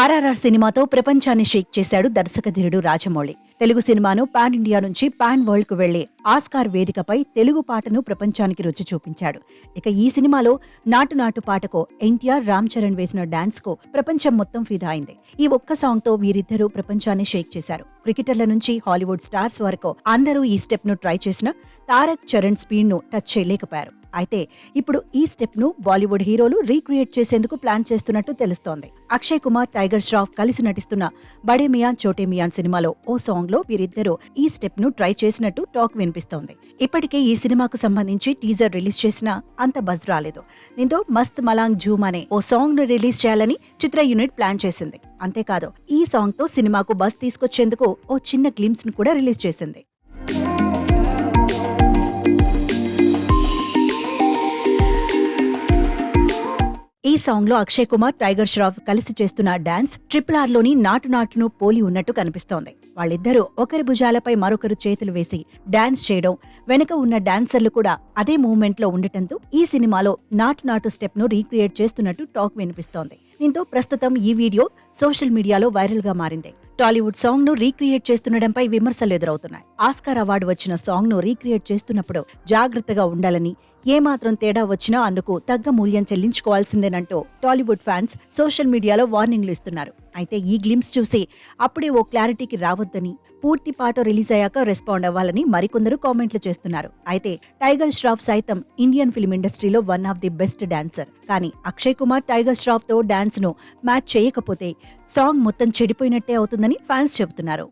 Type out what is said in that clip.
ఆర్ఆర్ఆర్ సినిమాతో ప్రపంచాన్ని షేక్ చేశాడు దర్శకధీరుడు రాజమౌళి. తెలుగు సినిమాను పాన్ ఇండియా నుంచి పాన్ వరల్డ్కు వెళ్ళి ఆస్కార్ వేదికపై తెలుగు పాటను ప్రపంచానికి రుచి చూపించాడు. ఇక ఈ సినిమాలో నాటు నాటు పాటకు ఎన్టీఆర్ రామ్ చరణ్ వేసిన డాన్స్కు ప్రపంచం మొత్తం ఫిదా అయింది. ఈ ఒక్క సాంగ్తో వీరిద్దరూ ప్రపంచాన్ని షేక్ చేశారు. క్రికెటర్ల నుంచి హాలీవుడ్ స్టార్స్ వరకు అందరూ ఈ స్టెప్ను ట్రై చేసిన తారక్ చరణ్ స్పీడ్ను టచ్ చేయలేకపోయారు. అయితే ఇప్పుడు ఈ స్టెప్ను బాలీవుడ్ హీరోలు రీక్రియేట్ చేసేందుకు ప్లాన్ చేస్తున్నట్టు తెలుస్తోంది. అక్షయ్ కుమార్ టైగర్ ష్రాఫ్ కలిసి నటిస్తున్న బడే మియాన్ చోటే మియాన్ సినిమాలో ఓ సాంగ్ లో వీరిద్దరూ ఈ స్టెప్ను ట్రై చేసినట్టు టాక్ వినిపిస్తోంది. ఇప్పటికే ఈ సినిమాకు సంబంధించి టీజర్ రిలీజ్ చేసినా అంత బజ్ రాలేదు. దీంతో మస్త్ మలాంగ్ జూమ్ అనే ఓ సాంగ్ను రిలీజ్ చేయాలని చిత్ర యూనిట్ ప్లాన్ చేసింది. అంతేకాదు ఈ సాంగ్తో సినిమాకు బస్ తీసుకొచ్చేందుకు ఓ చిన్న గ్లిమ్స్ను కూడా రిలీజ్ చేసింది. సాంగ్లో సాంగ్లో అక్షయ్ కుమార్ టైగర్ ష్రాఫ్ కలిసి చేస్తున్న డాన్స్ ట్రిపుల్ ఆర్లోని నాటు నాటును పోలి ఉన్నట్టు కనిపిస్తోంది. వాళ్ళిద్దరూ ఒకరి భుజాలపై మరొకరు చేతులు వేసి డాన్స్ చేయడం వెనుక ఉన్న డాన్సర్లు కూడా అదే మూవ్మెంట్లో ఉండటంతో ఈ సినిమాలో నాటు నాటు స్టెప్ను రీక్రియేట్ చేస్తున్నట్టు టాక్ వినిపిస్తోంది. దీంతో ప్రస్తుతం ఈ వీడియో సోషల్ మీడియాలో వైరల్గా మారింది. టాలీవుడ్ సాంగ్ను రీక్రియేట్ చేస్తుండడంపై విమర్శలు ఎదురవుతున్నాయి. ఆస్కార్ అవార్డు వచ్చిన సాంగ్ను రీక్రియేట్ చేస్తున్నప్పుడు జాగ్రత్తగా ఉండాలని ఏమాత్రం తేడా వచ్చినా అందుకు తగ్గ మూల్యం చెల్లించుకోవాల్సిందేనంటూ టాలీవుడ్ ఫ్యాన్స్ సోషల్ మీడియాలో వార్నింగ్లు ఇస్తున్నారు. అయితే ఈ గ్లిమ్స్ చూసి అప్పుడే ఓ క్లారిటీకి రావద్దని పూర్తి పాట రిలీజ్ అయ్యాక రెస్పాండ్ అవ్వాలని మరికొందరు కామెంట్లు చేస్తున్నారు. అయితే టైగర్ ష్రాఫ్ సైతం ఇండియన్ ఫిల్మ్ ఇండస్ట్రీలో one of the best dancer. కానీ అక్షయ్ కుమార్ టైగర్ ష్రాఫ్తో డాన్స్ను మ్యాచ్ చేయకపోతే సాంగ్ మొత్తం చెడిపోయినట్టే అవుతుందని ఫ్యాన్స్ చెబుతున్నారు.